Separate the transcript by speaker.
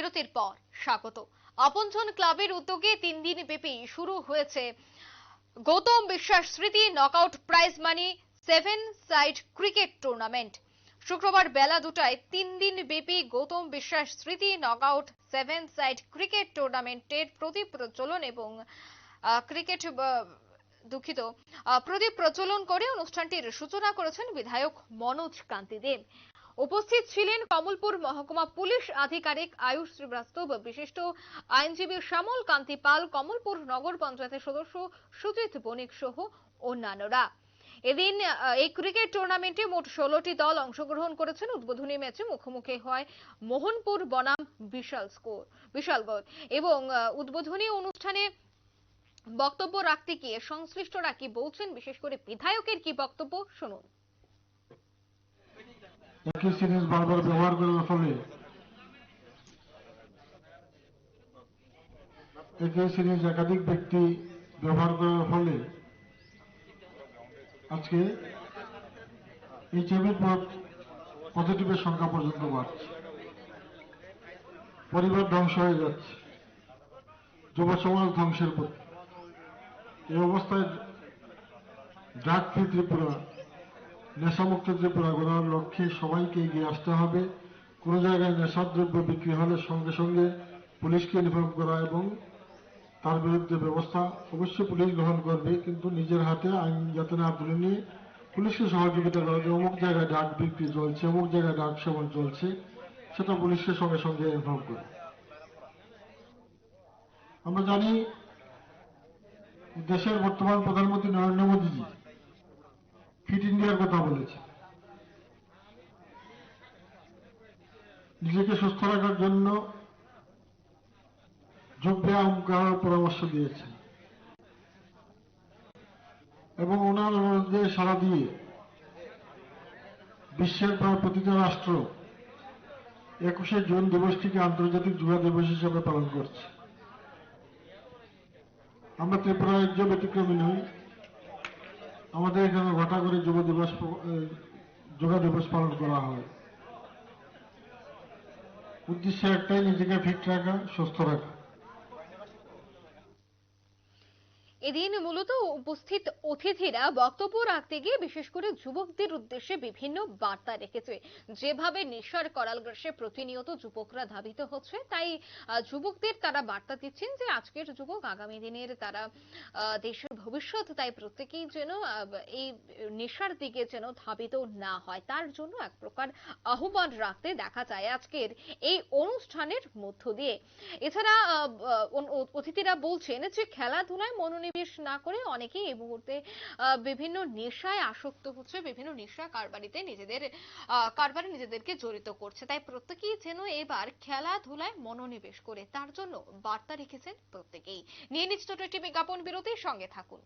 Speaker 1: বিরতির পর স্বাগত। আপনজন ক্লাবের উদ্যোগে তিন দিন ব্যাপী শুরু হয়েছে গৌতম বিশ্বাস স্মৃতি knockout prize money seven side cricket tournament শুক্রবার বেলা দুটায় তিন দিন ব্যাপী গৌতম বিশ্বাস স্মৃতি নকআউট সেভেন সাইড ক্রিকেট টুর্নামেন্টের প্রতি প্রচলন এবং ক্রিকেট দুঃখিত প্রদীপ প্রচলন করে অনুষ্ঠানটির সূচনা করেছেন বিধায়ক মনোজ কান্তি দেব। উপস্থিত ছিলেন কমলপুর মহকুমা পুলিশ আধিকারিক আয়ুষ শ্রীবাস্তব, বিশিষ্ট আইনজীবী শ্যামল কান্তি পাল, কমলপুর নগর পঞ্চায়েতের সদস্য সুজিত বণিক সহ অন্যান্যরা। এদিন এই ক্রিকেট টুর্নামেন্টে মোট ষোলোটি দল অংশগ্রহণ করেছেন। উদ্বোধনী ম্যাচে মুখোমুখি হয় মোহনপুর বনাম বিশাল স্কোর বিশালগড় এবং উদ্বোধনী অনুষ্ঠানে বক্তব্য রাখতে গিয়ে সংশ্লিষ্টরা কি বলছেন? বিশেষ করে বিধায়কের কি বক্তব্য? শুনুন।
Speaker 2: একই সিরিজ বারবার ব্যবহার করার ফলে একই সিরিজ একাধিক ব্যক্তি ব্যবহার করার ফলে আজকে এইচআইভি পজিটিভের সংখ্যা পর্যন্ত বাড়ছে। পরিবার ধ্বংস হয়ে যাচ্ছে। যুব সমাজ ধ্বংসের পথে। এই অবস্থায় ড্রাগ ফ্রি ত্রিপুরা নেশামুক্ত ত্রিপুরা গড়ার লক্ষ্যে সবাইকে এগিয়ে আসতে হবে। কোনো জায়গায় নেশাদ্রব্য বিক্রি হলে সঙ্গে সঙ্গে পুলিশকে ইনফর্ম করা এবং তার বিরুদ্ধে ব্যবস্থা অবশ্যই পুলিশ গ্রহণ করবে, কিন্তু নিজের হাতে আইন যাতে না তুলে নিয়ে পুলিশকে সহযোগিতা করা যে অমুক জায়গায় ডাক বিক্রি চলছে, অমুক জায়গায় ডাক সেবন চলছে, সেটা পুলিশকে সঙ্গে সঙ্গে ইনফর্ম করে আমরা জানি দেশের বর্তমান প্রধানমন্ত্রী নরেন্দ্র মোদীজি ফিট ইন্ডিয়ার কথা বলেছে। নিজেকে সুস্থ রাখার জন্য যোগ ব্যায়াম করার পরামর্শ দিয়েছেন। এবং ওনার অনুরোধে সাড়া দিয়ে বিশ্বের প্রায় প্রতিটা রাষ্ট্র একুশে জুন দিবসটিকে আন্তর্জাতিক যুবা দিবস হিসেবে পালন করছে। আমরা ত্রিপুরা রাজ্য ব্যতিক্রমী নই আমাদের এখানে ঘটা করে যুব দিবস যোগ যোগা দিবস পালন করা হয়। উদ্দেশ্য একটাই, নিজেকে ফিট রাখা, সুস্থ রাখা।
Speaker 1: এদিন মূলত উপস্থিত অতিথিরা বক্তব্য রাখতে গিয়ে বিশেষ করে যুবকদের উদ্দেশ্যে বিভিন্ন বার্তা রেখেছে। যেভাবে নেশার করাল গ্রাসে প্রতিনিয়ত যুবকরা ধাবিত হচ্ছে, তাই যুবকদের তারা বার্তা দিচ্ছেন যে আজকের যুবক আগামী দিনের তারা দেশের ভবিষ্যৎ, তাই প্রত্যেকেই যেন এই নেশার দিকে যেন ধাবিত না হয়। তার জন্য এক প্রকার আহ্বান রাখতে দেখা যায় আজকের এই অনুষ্ঠানের মধ্য দিয়ে। এছাড়া অতিথিরা বলছেন যে খেলাধুলায় মনোনিবেশ না করে অনেকেই এই মুহূর্তে বিভিন্ন নেশায় আসক্ত হচ্ছে, বিভিন্ন নেশা কারবারিতে নিজেদের কারবারে নিজেদেরকে জড়িত করছে। তাই প্রত্যেকেই যেন এবার খেলাধুলায় মনোনিবেশ করে, তার জন্য বার্তা রেখেছেন প্রত্যেকেই। নিয়ে নিচ্ছ একটি বিজ্ঞাপন বিরতির সঙ্গে থাকুন।